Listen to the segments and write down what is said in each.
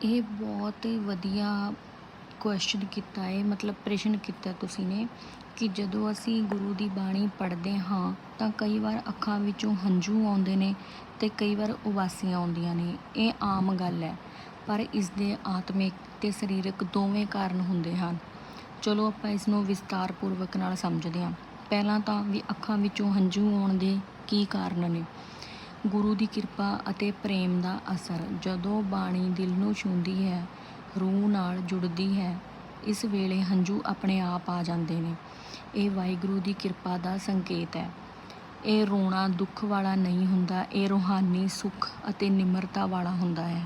ਇਹ ਬਹੁਤ ਹੀ ਵਧੀਆ ਕੁਐਸਚਨ ਕੀਤਾ ਹੈ, ਮਤਲਬ ਪ੍ਰਸ਼ਨ ਕੀਤਾ ਤੁਸੀਂ ਨੇ ਕਿ ਜਦੋਂ ਅਸੀਂ ਗੁਰੂ ਦੀ ਬਾਣੀ ਪੜ੍ਹਦੇ ਹਾਂ ਤਾਂ ਕਈ ਵਾਰ ਅੱਖਾਂ ਵਿੱਚੋਂ ਹੰਝੂ ਆਉਂਦੇ ਨੇ ਅਤੇ ਕਈ ਵਾਰ ਉਬਾਸੀਆਂ ਆਉਂਦੀਆਂ ਨੇ। ਇਹ ਆਮ ਗੱਲ ਹੈ, ਪਰ ਇਸ ਦੇ ਆਤਮਿਕ ਅਤੇ ਸਰੀਰਕ ਦੋਵੇਂ ਕਾਰਨ ਹੁੰਦੇ ਹਨ। ਚਲੋ ਆਪਾਂ ਇਸ ਨੂੰ ਵਿਸਤਾਰ ਪੂਰਵਕ ਨਾਲ ਸਮਝਦੇ ਹਾਂ। ਪਹਿਲਾਂ ਤਾਂ ਵੀ ਅੱਖਾਂ ਵਿੱਚੋਂ ਹੰਝੂ ਆਉਣ ਦੇ ਕੀ ਕਾਰਨ ਨੇ? ਗੁਰੂ ਦੀ ਕਿਰਪਾ ਅਤੇ ਪ੍ਰੇਮ ਦਾ ਅਸਰ ਜਦੋਂ ਬਾਣੀ ਦਿਲ ਨੂੰ ਛੂੰਹਦੀ ਹੈ, ਰੂਹ ਨਾਲ ਜੁੜਦੀ ਹੈ, ਇਸ ਵੇਲੇ ਹੰਝੂ ਆਪਣੇ ਆਪ ਆ ਜਾਂਦੇ ਨੇ। ਇਹ ਵਾਹਿਗੁਰੂ ਦੀ ਕਿਰਪਾ ਦਾ ਸੰਕੇਤ ਹੈ। ਇਹ ਰੋਣਾ ਦੁੱਖ ਵਾਲਾ ਨਹੀਂ ਹੁੰਦਾ, ਇਹ ਰੂਹਾਨੀ ਸੁੱਖ ਅਤੇ ਨਿਮਰਤਾ ਵਾਲਾ ਹੁੰਦਾ ਹੈ।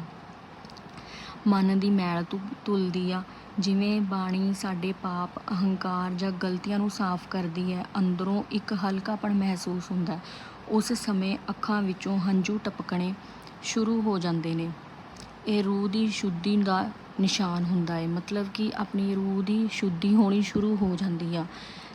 ਮਨ ਦੀ ਮੈਲ ਧੁ ਧੁੱਲਦੀ ਆ ਜਿਵੇਂ ਬਾਣੀ ਸਾਡੇ ਪਾਪ, ਅਹੰਕਾਰ ਜਾਂ ਗਲਤੀਆਂ ਨੂੰ ਸਾਫ਼ ਕਰਦੀ ਹੈ, ਅੰਦਰੋਂ ਇੱਕ ਹਲਕਾਪਣ ਮਹਿਸੂਸ ਹੁੰਦਾ ਉਸ ਸਮੇਂ ਅੱਖਾਂ ਵਿੱਚੋਂ ਹੰਝੂ ਟਪਕਣੇ ਸ਼ੁਰੂ ਹੋ ਜਾਂਦੇ ਨੇ। ਇਹ ਰੂਹ ਦੀ ਸ਼ੁੱਧੀ ਦਾ ਨਿਸ਼ਾਨ ਹੁੰਦਾ ਹੈ। ਮਤਲਬ ਕਿ ਆਪਣੀ ਰੂਹ ਦੀ ਸ਼ੁੱਧੀ ਹੋਣੀ ਸ਼ੁਰੂ ਹੋ ਜਾਂਦੀ ਆ।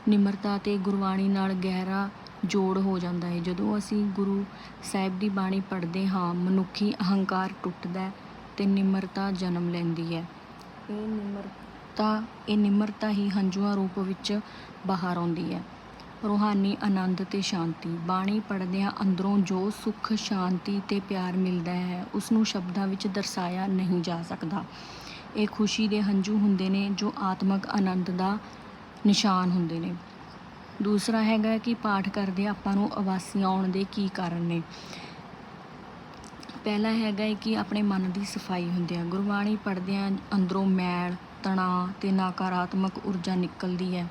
ਨਿਮਰਤਾ ਅਤੇ ਗੁਰਬਾਣੀ ਨਾਲ ਗਹਿਰਾ ਜੋੜ ਹੋ ਜਾਂਦਾ ਹੈ। ਜਦੋਂ ਅਸੀਂ ਗੁਰੂ ਸਾਹਿਬ ਦੀ ਬਾਣੀ ਪੜ੍ਹਦੇ ਹਾਂ, ਮਨੁੱਖੀ ਅਹੰਕਾਰ ਟੁੱਟਦਾ ਹੈ ਅਤੇ ਨਿਮਰਤਾ ਜਨਮ ਲੈਂਦੀ ਹੈ। ਇਹ ਨਿਮਰਤਾ ਇਹ ਨਿਮਰਤਾ ਹੀ ਹੰਝੂਆਂ ਰੂਪ ਵਿੱਚ ਬਾਹਰ ਆਉਂਦੀ ਹੈ। ਰੂਹਾਨੀ ਆਨੰਦ ਅਤੇ ਸ਼ਾਂਤੀ। ਬਾਣੀ ਪੜ੍ਹਦਿਆਂ ਅੰਦਰੋਂ ਜੋ ਸੁੱਖ, ਸ਼ਾਂਤੀ ਅਤੇ ਪਿਆਰ ਮਿਲਦਾ ਹੈ ਉਸ ਨੂੰ ਸ਼ਬਦਾਂ ਵਿੱਚ ਦਰਸਾਇਆ ਨਹੀਂ ਜਾ ਸਕਦਾ। ਇਹ ਖੁਸ਼ੀ ਦੇ ਹੰਝੂ ਹੁੰਦੇ ਨੇ, ਜੋ ਆਤਮਕ ਆਨੰਦ ਦਾ ਨਿਸ਼ਾਨ ਹੁੰਦੇ ਨੇ। ਦੂਸਰਾ ਹੈਗਾ ਕਿ ਪਾਠ ਕਰਦੇ ਆਪਾਂ ਨੂੰ ਉਬਾਸੀਆਂ ਆਉਣ ਦੇ ਕੀ ਕਾਰਨ ਨੇ। ਪਹਿਲਾ ਹੈਗਾ ਹੈ ਕਿ ਆਪਣੇ ਮਨ ਦੀ ਸਫ਼ਾਈ ਹੁੰਦੀ ਹੈ ਗੁਰਬਾਣੀ ਪੜ੍ਹਦਿਆਂ ਅੰਦਰੋਂ ਮੈਲ, ਤਣਾਅ ਅਤੇ ਨਕਾਰਾਤਮਕ ਊਰਜਾ ਨਿਕਲਦੀ ਹੈ।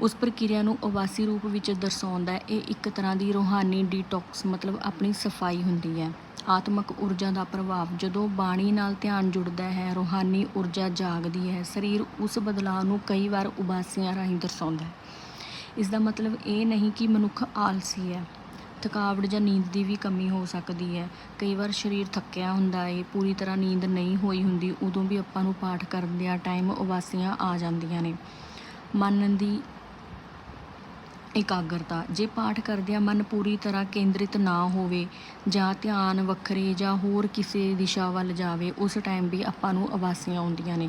ਉਸ ਪ੍ਰਕਿਰਿਆ ਨੂੰ ਉਬਾਸੀ ਰੂਪ ਵਿੱਚ ਦਰਸਾਉਂਦਾ ਹੈ ਇਹ ਇੱਕ ਤਰ੍ਹਾਂ ਦੀ ਰੂਹਾਨੀ ਡੀਟੌਕਸ ਮਤਲਬ ਆਪਣੀ ਸਫ਼ਾਈ ਹੁੰਦੀ ਹੈ। ਆਤਮਕ ਊਰਜਾ ਦਾ ਪ੍ਰਭਾਵ ਜਦੋਂ ਬਾਣੀ ਨਾਲ ਧਿਆਨ ਜੁੜਦਾ ਹੈ, ਰੂਹਾਨੀ ਊਰਜਾ ਜਾਗਦੀ ਹੈ। ਸਰੀਰ ਉਸ ਬਦਲਾਅ ਨੂੰ ਕਈ ਵਾਰ ਉਬਾਸੀਆਂ ਰਾਹੀਂ ਦਰਸਾਉਂਦਾ ਹੈ। ਇਸ ਦਾ ਮਤਲਬ ਇਹ ਨਹੀਂ ਕਿ ਮਨੁੱਖ ਆਲਸੀ ਹੈ। ਥਕਾਵਟ ਜਾਂ ਨੀਂਦ ਦੀ ਵੀ ਕਮੀ ਹੋ ਸਕਦੀ ਹੈ। ਕਈ ਵਾਰ ਸਰੀਰ ਥੱਕਿਆ ਹੁੰਦਾ ਏ, ਪੂਰੀ ਤਰ੍ਹਾਂ ਨੀਂਦ ਨਹੀਂ ਹੋਈ ਹੁੰਦੀ, ਉਦੋਂ ਵੀ ਆਪਾਂ ਨੂੰ ਪਾਠ ਕਰਦਿਆਂ ਟਾਈਮ ਉਬਾਸੀਆਂ ਆ ਜਾਂਦੀਆਂ ਨੇ। ਮਨ ਦੀ ਇਕਾਗਰਤਾ, ਜੇ ਪਾਠ ਕਰਦਿਆਂ ਮਨ ਪੂਰੀ ਤਰ੍ਹਾਂ ਕੇਂਦਰਿਤ ਨਾ ਹੋਵੇ, ਜਾਂ ਧਿਆਨ ਵੱਖਰੇ ਜਾਂ ਹੋਰ ਕਿਸੇ ਦਿਸ਼ਾ ਵੱਲ ਜਾਵੇ, ਉਸ ਟਾਈਮ ਵੀ ਆਪਾਂ ਨੂੰ ਉਬਾਸੀਆਂ ਆਉਂਦੀਆਂ ਨੇ।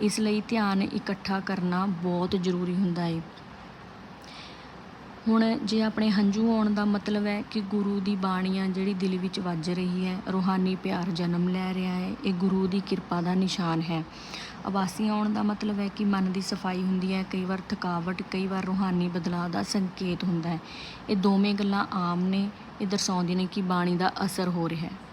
ਇਸ ਲਈ ਧਿਆਨ ਇਕੱਠਾ ਕਰਨਾ ਬਹੁਤ ਜ਼ਰੂਰੀ ਹੁੰਦਾ ਹੈ ਹੁਣ ਜੇ ਆਪਣੇ ਹੰਝੂ ਆਉਣ ਦਾ ਮਤਲਬ ਹੈ ਕਿ ਗੁਰੂ ਦੀ ਬਾਣੀ ਆ ਜਿਹੜੀ ਦਿਲ ਵਿੱਚ ਵੱਜ ਰਹੀ ਹੈ, ਰੂਹਾਨੀ ਪਿਆਰ ਜਨਮ ਲੈ ਰਿਹਾ ਹੈ, ਇਹ ਗੁਰੂ ਦੀ ਕਿਰਪਾ ਦਾ ਨਿਸ਼ਾਨ ਹੈ। ਆਵਾਸੀ ਆਉਣ ਦਾ ਮਤਲਬ ਹੈ ਕਿ ਮਨ ਦੀ ਸਫ਼ਾਈ ਹੁੰਦੀ ਹੈ, ਕਈ ਵਾਰ ਥਕਾਵਟ, ਕਈ ਵਾਰ ਰੂਹਾਨੀ ਬਦਲਾਅ ਦਾ ਸੰਕੇਤ ਹੁੰਦਾ ਹੈ। ਇਹ ਦੋਵੇਂ ਗੱਲਾਂ ਆਮ ਨੇ, ਇਹ ਦਰਸਾਉਂਦੀਆਂ ਨੇ ਕਿ ਬਾਣੀ ਦਾ ਅਸਰ ਹੋ ਰਿਹਾ ਹੈ।